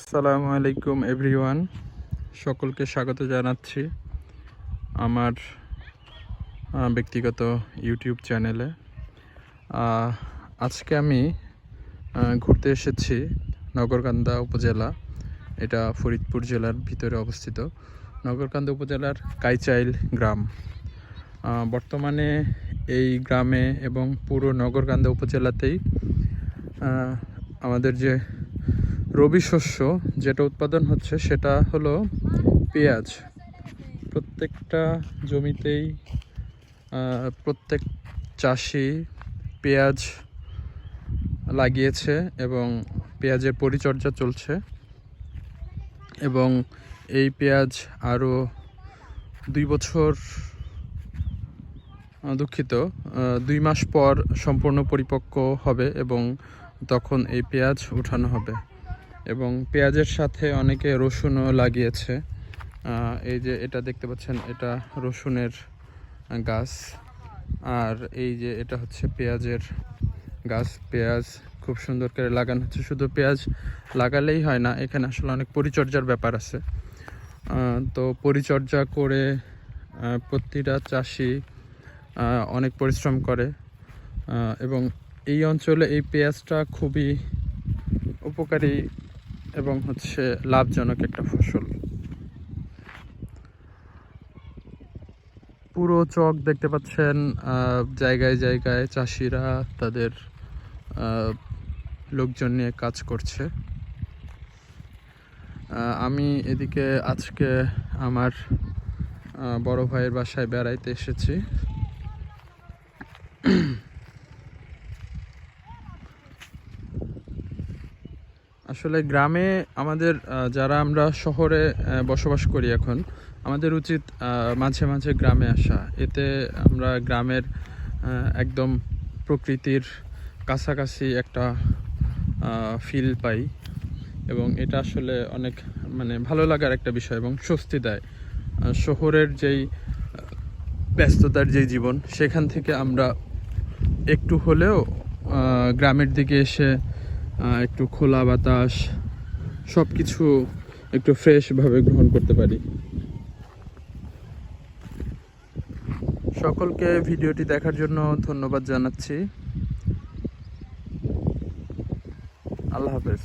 আসসালামু আলাইকুম, এভরিওয়ান। সকলকে স্বাগত জানাচ্ছি আমার ব্যক্তিগত ইউটিউব চ্যানেলে। আজকে আমি ঘুরতে এসেছি নগরকান্দা উপজেলা। এটা ফরিদপুর জেলার ভিতরে অবস্থিত। নগরকান্দা উপজেলার কাইচাইল গ্রাম। বর্তমানে এই গ্রামে এবং পুরো নগরকান্দা উপজেলাতেই আমাদের যে রবি শস্য যেটা উৎপাদন হচ্ছে, সেটা হলো পেঁয়াজ। প্রত্যেকটা জমিতেই প্রত্যেক চাষি পেঁয়াজ লাগিয়েছে এবং পেঁয়াজের পরিচর্যা চলছে এবং এই পেঁয়াজ আরও দুই বছর দুঃখিত দুই মাস পর সম্পূর্ণ পরিপক্ক হবে এবং তখন এই পেঁয়াজ উঠানো হবে। এবং পেঁয়াজের সাথে অনেকে রসুনও লাগিয়েছে। এই যে এটা দেখতে পাচ্ছেন, এটা রসুনের গাছ। আর এই যে এটা হচ্ছে পেঁয়াজের গাছ। পেঁয়াজ খুব সুন্দর করে লাগানো হচ্ছে। শুধু পেঁয়াজ লাগালেই হয় না, এখানে আসলে অনেক পরিচর্যার ব্যাপার আছে। তো পরিচর্যা করে প্রতিটা চাষি অনেক পরিশ্রম করে। এবং এই অঞ্চলে এই পেঁয়াজটা খুবই উপকারী এবং হচ্ছে লাভজনক একটা ফসল। পুরো চক দেখতে পাচ্ছেন জায়গায় জায়গায় চাষিরা তাদের লোকজন নিয়ে কাজ করছে। আমি এদিকে আজকে আমার বড় ভাইয়ের বাসায় বেড়াইতে এসেছি। আসলে গ্রামে আমাদের যারা আমরা শহরে বসবাস করি এখন, আমাদের উচিত মাঝে মাঝে গ্রামে আসা। এতে আমরা গ্রামের একদম প্রকৃতির কাছাকাছি একটা ফিল পাই এবং এটা আসলে অনেক মানে ভালো লাগার একটা বিষয় এবং স্বস্তি দেয়। শহরের যেই ব্যস্ততার যেই জীবন, সেখান থেকে আমরা একটু হলেও গ্রামের দিকে এসে একটু খোলা বাতাস সব কিছু একটু ফ্রেশভাবে গ্রহণ করতে পারি। সকলকে ভিডিওটি দেখার জন্য ধন্যবাদ জানাচ্ছি। আল্লাহ হাফেজ।